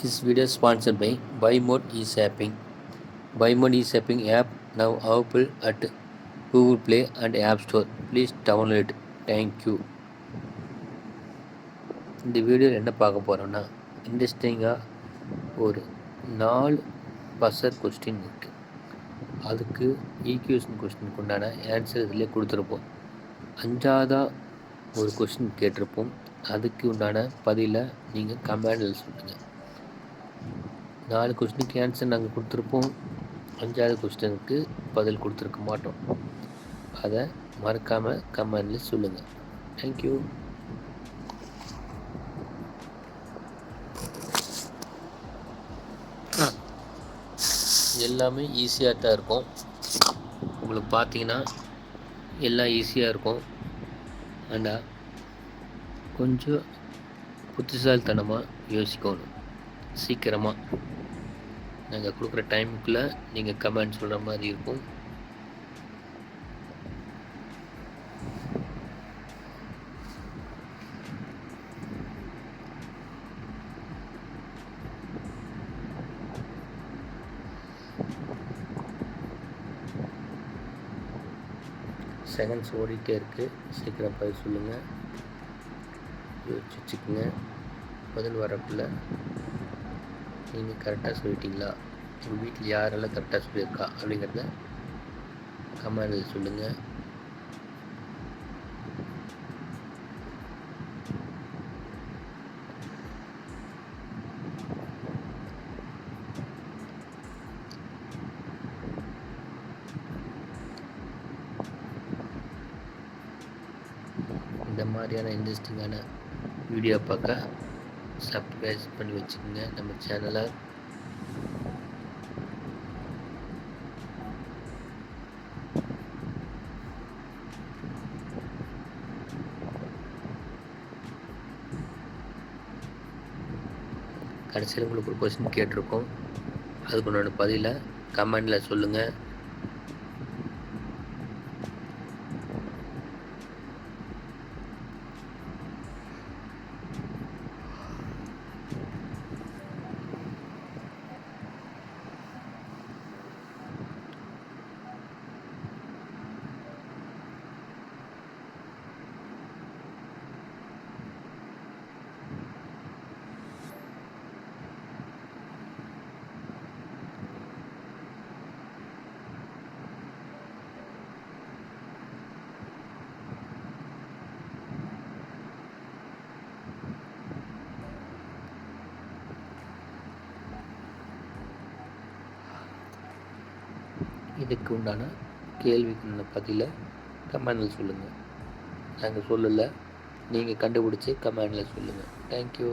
This video is sponsored by BuyMode eShopping. BuyMode eShopping app now available at Google Play and App Store. Please download it. Thank you. இந்த வீடியோவில் என்ன பார்க்க போகிறோம்னா இன்ட்ரெஸ்டிங்காக ஒரு நாலு பசர் கொஸ்டின் இருக்குது அதுக்கு ஈக்யூஷன் கொஸ்டினுக்கு உண்டான ஆன்சர் இதிலே கொடுத்துருப்போம் அஞ்சாவதாக ஒரு கொஸ்டின் கேட்டிருப்போம் அதுக்கு உண்டான பதிலை நீங்கள் கமெண்டில் சொல்லுங்கள் நாலு கொஸ்டினுக்கு ஆன்சர் நாங்கள் கொடுத்துருப்போம். அஞ்சாவது கொஸ்டினுக்கு பதில் கொடுத்துருக்க மாட்டோம். அதை மறக்காமல் கமெண்டில் சொல்லுங்கள் தேங்க்யூ எல்லாமே ஈஸியாக தான் இருக்கும். உங்களுக்கு பார்த்தீங்கன்னா எல்லாம் ஈஸியாக இருக்கும். ஆண்டா கொஞ்சம் புத்திசாலித்தனமாக யோசிக்கணும். சீக்கிரமாக நாங்கள் கொடுக்குற டைமுக்குள்ளே நீங்கள் கமெண்ட் சொல்கிற மாதிரி இருக்கும். செகண்ட்ஸ் ஓடிட்டே இருக்குது சீக்கிரம் பதில் சொல்லுங்கள் யோசிச்சு வச்சுக்கோங்க பதில் வரக்குள்ள. நீங்கள் கரெக்டாக சொல்லிட்டீங்களா? உங்கள் வீட்டில் யாரெல்லாம் கரெக்டாக சொல்லியிருக்கா? அப்படிங்கிறத கமெண்டில் சொல்லுங்கள் இந்த மாதிரியான இன்ட்ரெஸ்டிங்கான வீடியோ பார்க்க சப்ஸ்கிரைப் பண்ணி வச்சுக்கோங்க. நம்ம சேனலை கடைசியில் உங்களுக்கு ஒரு கொஸ்டின் கேட்டிருக்கோம். அதுக்கு உன்னோட பதிலை கமெண்டில் சொல்லுங்கள் இதுக்கு உண்டான கேள்விக்கு உண்டான பதிலை கமெண்டில் சொல்லுங்கள் நாங்கள் சொல்லலை. நீங்கள் கண்டுபிடிச்சி கமெண்டில் சொல்லுங்கள் தேங்க்யூ